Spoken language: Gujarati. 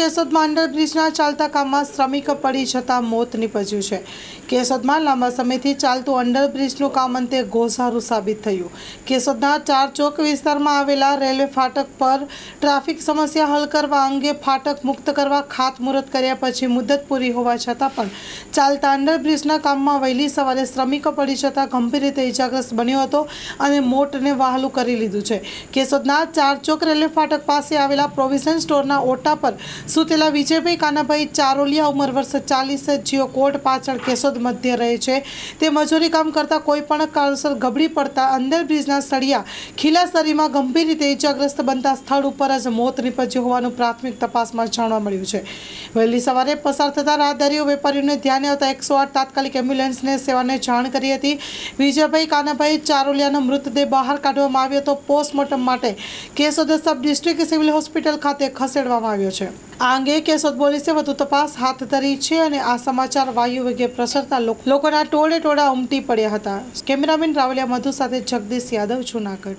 કેશોદમાં અંડરબ્રિજના ચાલતા કામમાં શ્રમિક પડી જતાં મોત નીપજ્યું છે. કેશોદમાં લાંબા સમયથી ચાલતું અંડરબ્રિજનું કામ અંતે ગોઝારું સાબિત થયું. કેશોદના ચાર ચોક વિસ્તારમાં આવેલા રેલવે ફાટક પર ટ્રાફિક સમસ્યા હલ કરવા અંગે ફાટક મુક્ત કરવા ખાતમુહૂર્ત કર્યા પછી મુદત પૂરી હોવા છતાં પણ ચાલતા અંડરબ્રિજના કામમાં વહેલી સવારે શ્રમિકો પડી જતાં ગંભીર રીતે ઇજાગ્રસ્ત બન્યો હતો અને મોટને વહાલું કરી લીધું છે. કેશોદના ચાર ચોક રેલવે ફાટક પાસે આવેલા પ્રોવિઝન સ્ટોરના ઓટા પર સુતેલા વિજયભાઈ કાનાભાઈ ચારોલિયા, ઉંમર વર્ષ ચાલીસ, જીઓ કોર્ટ, પાછળ કેશોદ મધ્ય રહે છે. તે મજૂરી કામ કરતા કોઈ પણ કારણસર ગબડી પડતા અંદર બ્રિજના સળિયા ખીલા શરીરમાં ગંભીર રીતે ઇજાગ્રસ્ત બનતા સ્થળ ઉપર જ મોત નીપજ્યું હોવાનું પ્રાથમિક તપાસમાં જાણવા મળ્યું છે. વહેલી સવારે પસાર થતા રાહદારીઓ વેપારીઓને ધ્યાને આવતા એકસો આઠ તાત્કાલિક એમ્બ્યુલન્સને સેવાને જાણ કરી હતી. વિજયભાઈ કાનાભાઈ ચારોલિયાનો મૃતદેહ બહાર કાઢવામાં આવ્યો તો પોસ્ટમોર્ટમ માટે Keshod sub district civil hospital ખાતે ખસેડવામાં આવ્યો છે. આ અંગે કેશોદ પોલીસે વધુ તપાસ હાથ ધરી છે અને આ સમાચાર વાયુ વેગે પ્રસરતા લોક- લોકોના ટોળે ટોળા ઉમટી પડ્યા હતા. કેમેરામેન રાવલિયા મધુ સાથે જગદીશ યાદવ, જુનાગઢ.